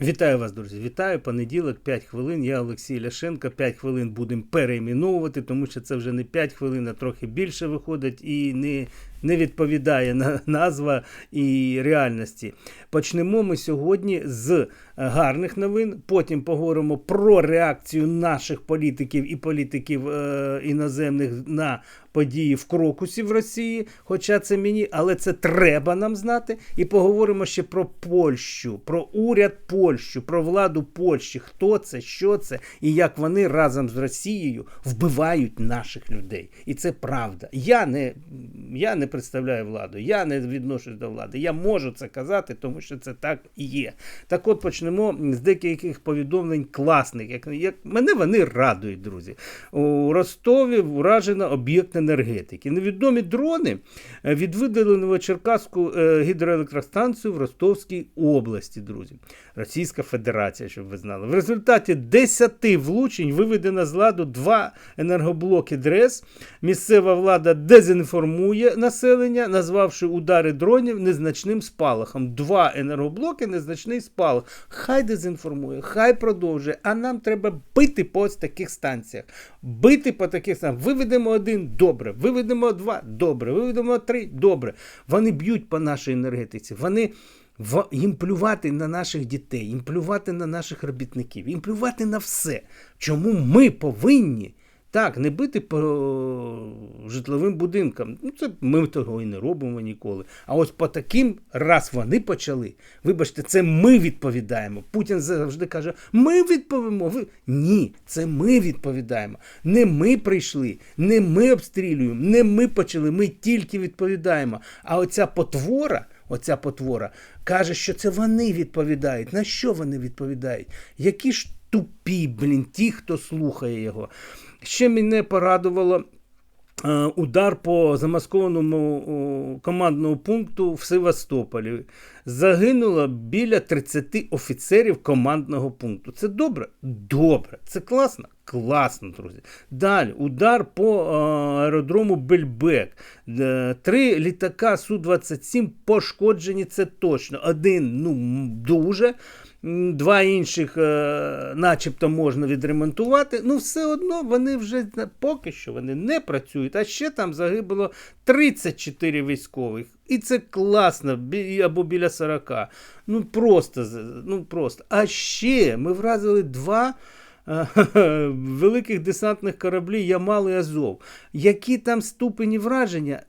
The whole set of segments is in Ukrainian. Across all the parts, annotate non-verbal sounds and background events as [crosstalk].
Вітаю вас, друзі! Вітаю понеділок, 5 хвилин. Я Олексій Ляшенко. 5 хвилин будемо перейменовувати, тому що це вже не 5 хвилин, а трохи більше виходить і не, не відповідає на назва і реальності. Почнемо ми сьогодні з гарних новин. Потім поговоримо про реакцію наших політиків і політиків е, іноземних на події в Крокусі в Росії. Хоча це мені, але це треба нам знати. І поговоримо ще про Польщу, про уряд Польщі, про владу Польщі. Хто це, що це і як вони разом з Росією вбивають наших людей. І це правда. Я не, я не представляю владу, я не відношусь до влади. Я можу це казати, тому що це так і є. Так от почнемо з деяких повідомлень класних. Як, як мене вони радують, друзі. У Ростові вражено об'єкт енергетики. Невідомі дрони е, відвидали Новочеркаську е, гідроелектростанцію в Ростовській області, друзі. Російська Федерація, щоб ви знали. В результаті 10 влучень виведено з ладу два енергоблоки ДРЕС. Місцева влада дезінформує населення, назвавши удари дронів незначним спалахом. Два енергоблоки незначний спалах. Хай дезінформує, хай продовжує. А нам треба бити по ось таких станціях. Бити по таких станціях. Виведемо один добре, виведемо два добре, виведемо три добре. Вони б'ють по нашій енергетиці. Вони в- їм плювати на наших дітей, їм плювати на наших робітників, їм плювати на все. Чому ми повинні так не бити по житловим будинкам? Ну, це ми того і не робимо ніколи. А ось по таким, раз вони почали, вибачте, це ми відповідаємо. Путін завжди каже: ми відповімо. Ви... Ні, це ми відповідаємо. Не ми прийшли, не ми обстрілюємо, не ми почали, ми тільки відповідаємо. А оця потвора. Оця потвора каже, що це вони відповідають. На що вони відповідають? Які ж тупі, блін, ті, хто слухає його. Ще мене порадувало. е, Удар по замаскованому командному пункту в Севастополі. Загинуло біля 30 офіцерів командного пункту. Це добре? Добре. Це класно? Класно, друзі. Далі удар по е, аеродрому Бельбек. Е, Три літака Су-27 пошкоджені, це точно. Один ну, дуже. Два інших, е, начебто, можна відремонтувати. Ну, все одно вони вже поки що вони не працюють. А ще там загибло 34 військових. І це класно, або біля 40. Ну просто, ну просто. А ще ми вразили два. е, [laughs] Великих десантних кораблів Ямал і Азов. Які там ступені враження?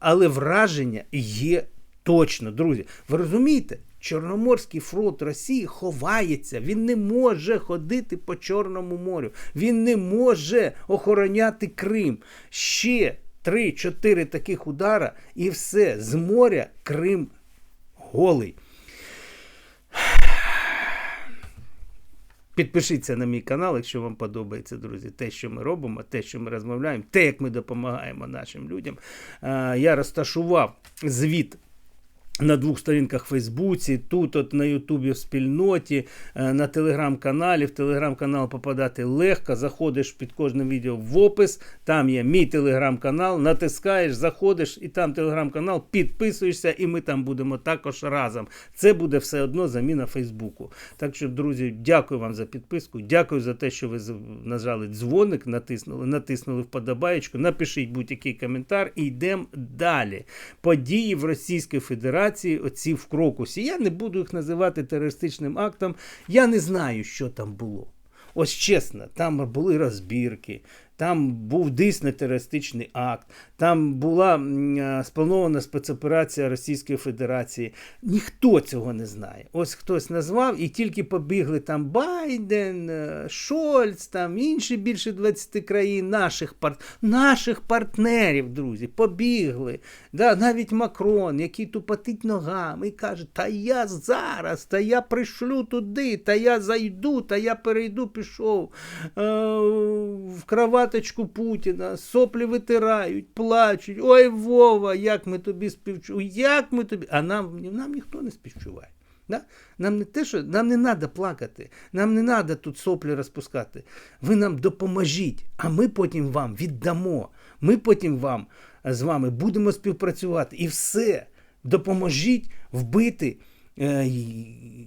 Але враження є точно, друзі. Ви розумієте? Чорноморський флот Росії ховається, він не може ходити по Чорному морю, він не може охороняти Крим. Ще 3-4 таких удара, і все, з моря Крим голий. Підпишіться на мій канал, якщо вам подобається, друзі, те, що ми робимо, те, що ми розмовляємо, те, як ми допомагаємо нашим людям. Е, Я розташував звіт. На двох сторінках в Фейсбуці, тут от на Ютубі в спільноті, е, на телеграм-каналі. В телеграм-канал попадати легко. Заходиш під кожним відео в опис. Там є мій телеграм-канал, натискаєш, заходиш, і там телеграм-канал, підписуєшся, і ми там будемо також разом. Це буде все одно заміна Фейсбуку. Так що, друзі, дякую вам за підписку. Дякую за те, що ви нажали дзвоник, натиснули, натиснули вподобаєчку. Напишіть будь-який коментар і йдемо далі. Події в Російській Федерації, оці в Крокусі. Я не буду їх називати терористичним актом. Я не знаю, що там було. Ось чесно, там були розбірки, там був дійсно терористичний акт, там була е, спланована спецоперація Російської Федерації. Ніхто цього не знає. Ось хтось назвав і тільки побігли там Байден, е, Шольц, там інші більше 20 країн, наших, пар... наших партнерів, друзі, побігли. Да, навіть Макрон, який тупотить ногами і каже, та я зараз, та я пришлю туди, та я зайду, та я перейду, пішов е, в кроваточку Путіна, соплі витирають, плачуть. Ой, Вова, як ми тобі співчуваємо, як ми тобі. А нам, нам ніхто не співчуває. Да? Нам не те, що нам не треба плакати, нам не треба тут соплі розпускати. Ви нам допоможіть, а ми потім вам віддамо. Ми потім вам з вами будемо співпрацювати. І все. Допоможіть вбити е,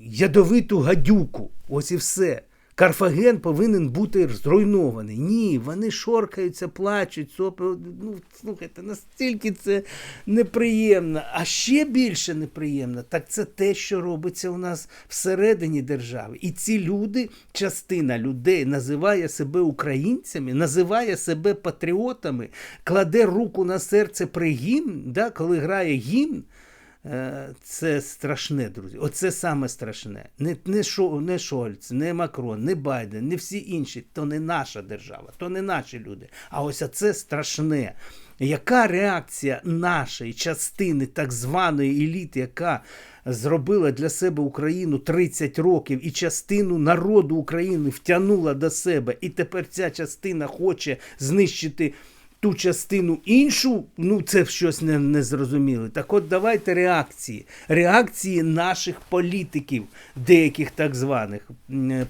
ядовиту гадюку. Ось і все. Карфаген повинен бути зруйнований. Ні, вони шоркаються, плачуть, сопи. Ну, слухайте, настільки це неприємно. А ще більше неприємно, так це те, що робиться у нас всередині держави. І ці люди, частина людей, називає себе українцями, називає себе патріотами, кладе руку на серце при гімн, да, коли грає гімн. Е, Це страшне, друзі. Оце саме страшне. Не не, Шо, не Шольц, не Макрон, не Байден, не всі інші. То не наша держава, то не наші люди. А ось це страшне. Яка реакція нашої частини так званої еліти, яка зробила для себе Україну 30 років і частину народу України втягнула до себе, і тепер ця частина хоче знищити ту частину іншу, ну це щось не, не зрозуміло. Так от давайте реакції. Реакції наших політиків, деяких так званих.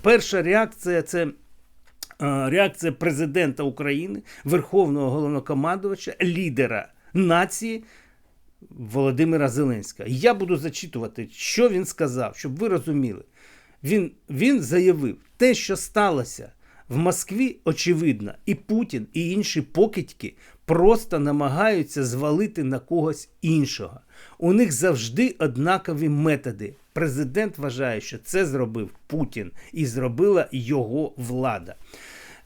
Перша реакція це. е, Реакція президента України, Верховного головнокомандувача, лідера нації Володимира Зеленського. Я буду зачитувати, що він сказав, щоб ви розуміли. Він, він заявив, те, що сталося в Москві, очевидно, і Путін, і інші покидьки просто намагаються звалити на когось іншого. У них завжди однакові методи. Президент вважає, що це зробив Путін і зробила його влада.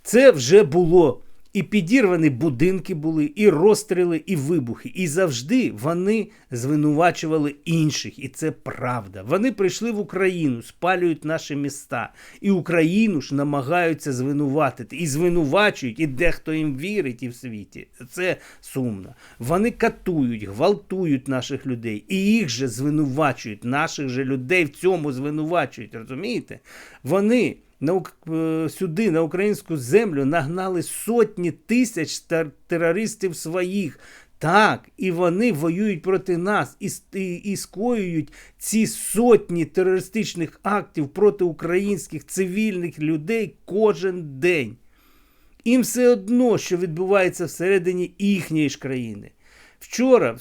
Це вже було. І підірвані будинки були, і розстріли, і вибухи. І завжди вони звинувачували інших. І це правда. Вони прийшли в Україну, спалюють наші міста. І Україну ж намагаються звинуватити. І звинувачують, і дехто їм вірить і в світі. Це сумно. Вони катують, гвалтують наших людей. І їх же звинувачують, наших же людей в цьому звинувачують. Розумієте? Вони на, е, сюди, на українську землю, нагнали сотні тисяч терористів своїх. Так, і вони воюють проти нас і, і, і скоюють ці сотні терористичних актів проти українських цивільних людей кожен день. Їм все одно, що відбувається всередині їхньої ж країни. Вчора,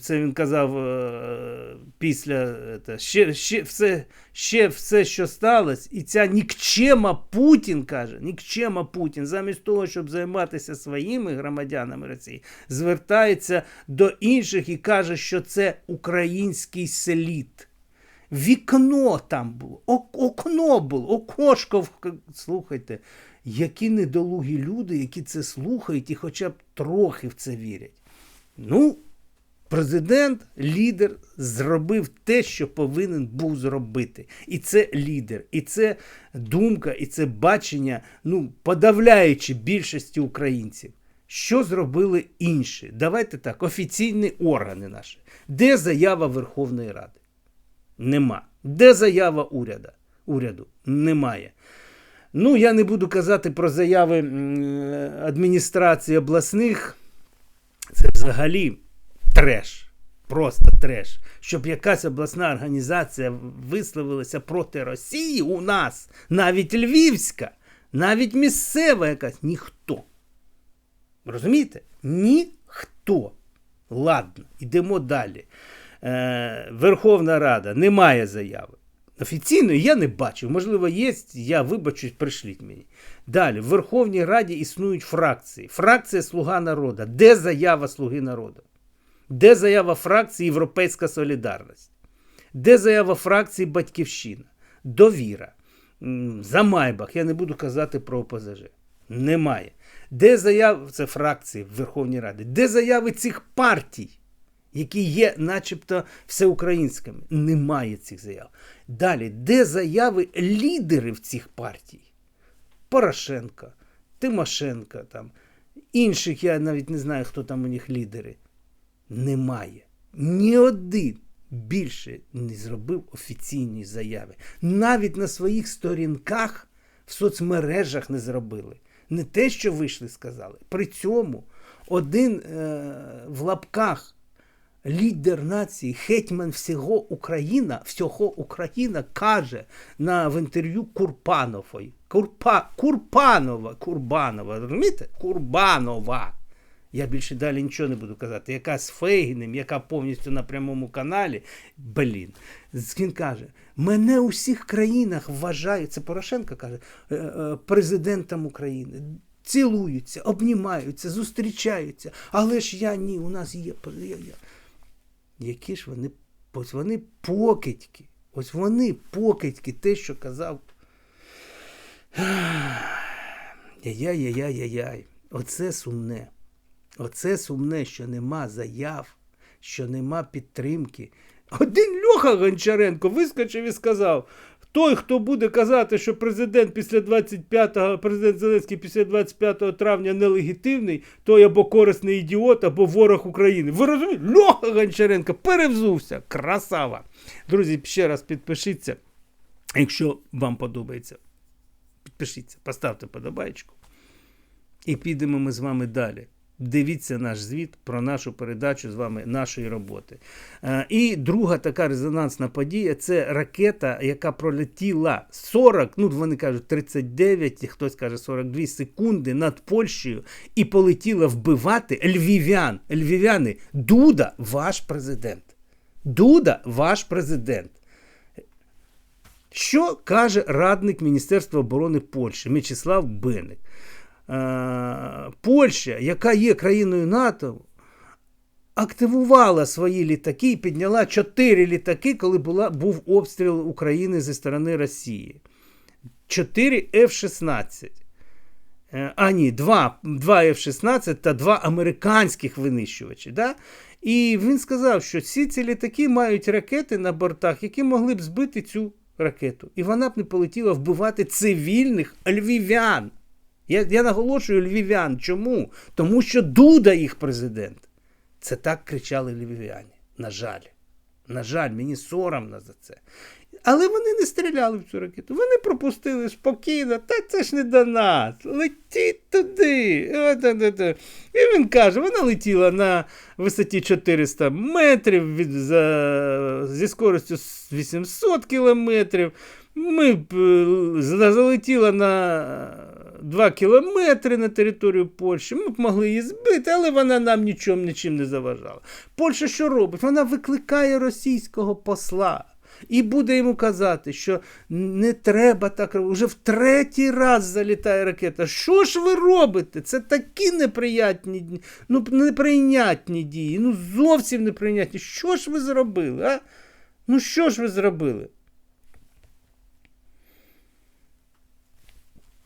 це він казав е, після ще, ще, все, ще все, що сталося, і ця нікчема Путін каже, нікчема Путін, замість того, щоб займатися своїми громадянами Росії, звертається до інших і каже, що це український селіт. Вікно там було, ок- окно було, окошко. Слухайте, які недолугі люди, які це слухають і хоча б трохи в це вірять. Ну, президент, лідер зробив те, що повинен був зробити. І це лідер, і це думка, і це бачення, ну, подавляючи більшості українців. Що зробили інші? Давайте так, офіційні органи наші. Де заява Верховної Ради? Нема. Де заява уряду? Уряду? Немає. Ну, я не буду казати про заяви адміністрації обласних. Це взагалі треш. Просто треш. Щоб якась обласна організація висловилася проти Росії у нас, навіть Львівська, навіть місцева якась, ніхто. Розумієте? Ніхто. Ладно, йдемо далі. Е, Верховна Рада немає заяви. Офіційної я не бачив. Можливо, є, я вибачусь, пришліть мені. Далі, в Верховній Раді існують фракції. Фракція Слуга народу. Де заява Слуги народу? Де заява фракції Європейська Солідарність? Де заява фракції Батьківщина? Довіра. М, За Майбах. Я не буду казати про ОПЗЖ. Немає. Де заяви, це фракції в Верховній Раді, де заяви цих партій, які є начебто всеукраїнськими? Немає цих заяв. Далі, де заяви лідерів цих партій? Порошенко, Тимошенко, там, інших, я навіть не знаю, хто там у них лідери. Немає. Ні один більше не зробив офіційні заяви. Навіть на своїх сторінках в соцмережах не зробили. Не те, що вийшли, сказали. При цьому один е, в лапках лідер нації, гетьман всього Україна, всього Україна каже на в інтерв'ю Курпанової. Курпа, Курпанова, Курбанова, розумієте? Курбанова. Я більше далі нічого не буду казати. Яка з Фейгіним, яка повністю на прямому каналі. Блін. Він каже: мене у всіх країнах вважають, це Порошенко каже, е, е, президентом України. Цілуються, обнімаються, зустрічаються. Але ж я ні, у нас є. я- я. Які ж вони, ось вони покидьки. Ось вони покидьки, те, що казав. Яй-яй-яй-яй-яй. Оце сумне. Оце сумне, що нема заяв, що нема підтримки. Один Льоха Гончаренко вискочив і сказав: той, хто буде казати, що президент після 25 президент Зеленський після 25 травня нелегітимний, той або корисний ідіот, або ворог України. Ви розумієте? Льоха Гончаренко перевзувся. Красава. Друзі, ще раз підпишіться, якщо вам подобається. Підпишіться, поставте подобайку. І підемо ми з вами далі. Дивіться наш звіт про нашу передачу з вами нашої роботи. Е, І друга така резонансна подія це ракета, яка пролетіла 40, ну вони кажуть 39, хтось каже 42 секунди над Польщею і полетіла вбивати львів'ян. Львів'яни, Дуда, ваш президент. Дуда, ваш президент. Що каже радник Міністерства оборони Польщі М'ячеслав Беник? Е, Польща, яка є країною НАТО, активувала свої літаки і підняла чотири літаки, коли була, був обстріл України зі сторони Росії. 4 F-16. Е, А ні, 2, 2 F-16 та 2 американських винищувачі. Да? І він сказав, що всі ці літаки мають ракети на бортах, які могли б збити цю ракету. І вона б не полетіла вбивати цивільних львів'ян. Я, я наголошую львів'ян. Чому? Тому що Дуда їх президент. Це так кричали львів'яні. На жаль. На жаль, мені соромно за це. Але вони не стріляли в цю ракету. Вони пропустили спокійно, та це ж не до нас. Летіть туди. І він каже, вона летіла на висоті 400 метрів від, за, зі скоростю 800 кілометрів. Ми е, за- залетіла на 2 кілометри на територію Польщі. Ми б могли її збити, але вона нам нічим, нічим не заважала. Польща що робить? Вона викликає російського посла. І буде йому казати, що не треба так робити. Уже в третій раз залітає ракета. Що ж ви робите? Це такі неприятні, ну, неприйнятні дії. Ну зовсім неприйнятні. Що ж ви зробили? а? Ну що ж ви зробили?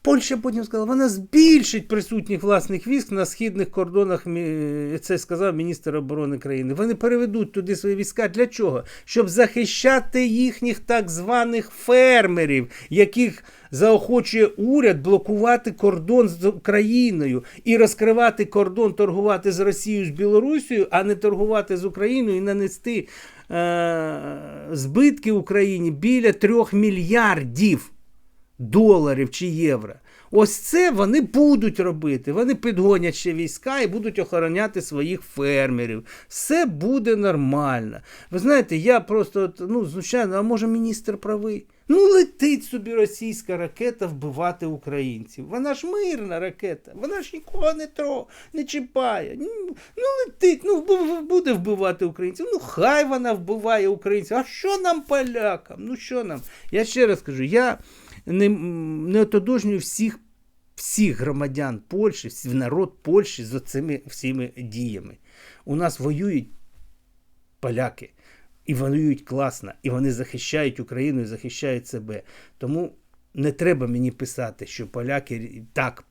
Польща потім сказала, вона збільшить присутніх власних військ на східних кордонах, мі- це сказав міністр оборони країни. Вони переведуть туди свої війська. Для чого? Щоб захищати їхніх так званих фермерів, яких заохочує уряд блокувати кордон з Україною і розкривати кордон, торгувати з Росією, з Білорусією, а не торгувати з Україною і нанести е- збитки Україні біля трьох мільярдів доларів чи євро. Ось це вони будуть робити. Вони підгонять ще війська і будуть охороняти своїх фермерів. Все буде нормально. Ви знаєте, я просто, ну, звичайно, а може міністр правий? Ну, летить собі російська ракета вбивати українців. Вона ж мирна ракета, вона ж нікого не тро, не чіпає. Ну, летить, ну буде вбивати українців. Ну, хай вона вбиває українців. А що нам, полякам? Ну що нам? Я ще раз кажу, я не, не отодожнюю всіх, всіх громадян Польщі, всі- народ Польщі з цими всіми діями. У нас воюють поляки. І воюють класно, і вони захищають Україну і захищають себе. Тому не треба мені писати, що поляки так,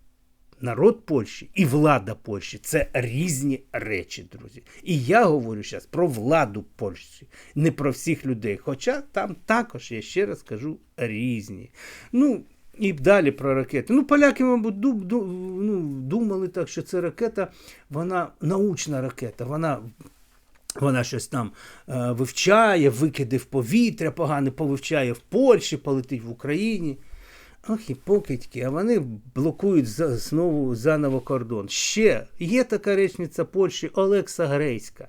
народ Польщі і влада Польщі це різні речі, друзі. І я говорю зараз про владу Польщі, не про всіх людей. Хоча там також, я ще раз кажу, різні. Ну, і далі про ракети. Ну, поляки, мабуть, ну, думали так, що це ракета, вона научна ракета, вона вона щось там е, вивчає, викиди в повітря, погано повивчає в Польщі, полетить в Україні. Ох, і покидьки, а вони блокують знову заново кордон. Ще є така речниця Польщі Олекса Грейська.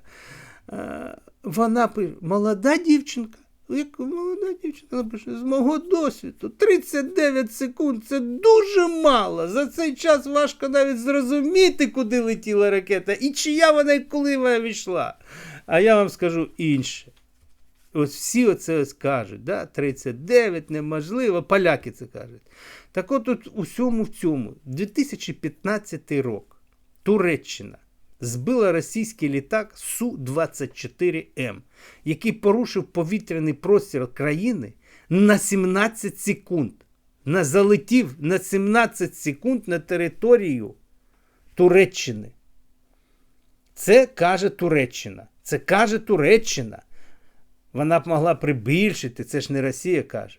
Е, вона молода дівчинка, як молода дівчина напише, з мого досвіду, 39 секунд це дуже мало. За цей час важко навіть зрозуміти, куди летіла ракета і чия вона і коли вона війшла. А я вам скажу інше. Ось всі оце ось кажуть, да? 39 неможливо, поляки це кажуть. Так от тут усьому в цьому, 2015 рік, Туреччина збила російський літак Су-24М, який порушив повітряний простір країни на 17 секунд. На залетів на 17 секунд на територію Туреччини. Це каже Туреччина. Це каже Туреччина. Вона б могла прибільшити, це ж не Росія каже.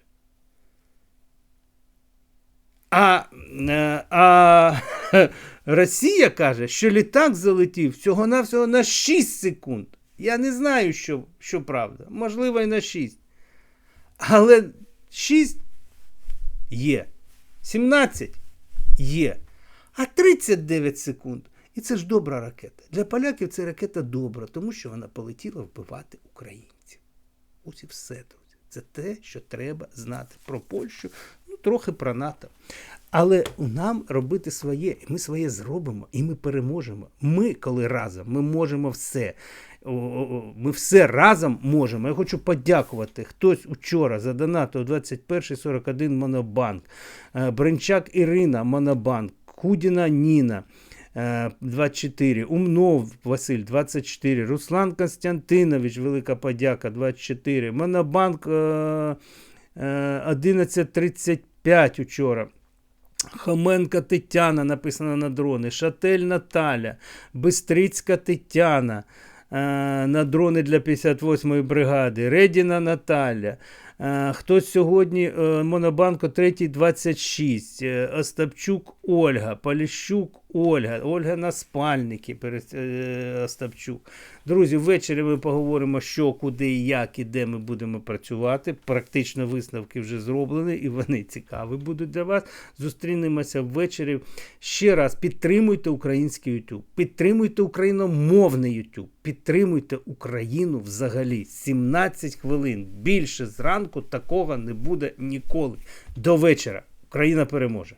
А, е, а [laughs] Росія каже, що літак залетів всього-навсього на 6 секунд. Я не знаю, що, що правда. Можливо, і на 6. Але 6 є. 17 є. А 39 секунд. І це ж добра ракета. Для поляків це ракета добра, тому що вона полетіла вбивати українців. Ось і все, друзі. Це те, що треба знати про Польщу, ну трохи про НАТО. Але нам робити своє, ми своє зробимо, і ми переможемо. Ми, коли разом, ми можемо все. Ми все разом можемо. Я хочу подякувати. Хтось учора задонатив 2141 Монобанк, Е, Бринчак Ірина Монобанк, Кудіна Ніна. Е, 24, Умнов Василь 24, Руслан Константинович, велика подяка 24, Монобанк е, е, 1135 учора. Хоменка Тетяна написано на дрони, Шатель Наталя, Бистрицька Тетяна е, на дрони для 58-ї бригади, Редіна Наталя. Е, Хтось сьогодні е, Монобанко 3 26, е, Остапчук Ольга, Поліщук Ольга, Ольга на спальники перед е, Остапчук. Друзі, ввечері ми поговоримо, що, куди, як і де ми будемо працювати. Практично висновки вже зроблені, і вони цікаві будуть для вас. Зустрінемося ввечері. Ще раз підтримуйте український YouTube, підтримуйте україномовний YouTube, підтримуйте Україну взагалі. 17 хвилин. Більше зранку такого не буде ніколи. До вечора. Україна переможе.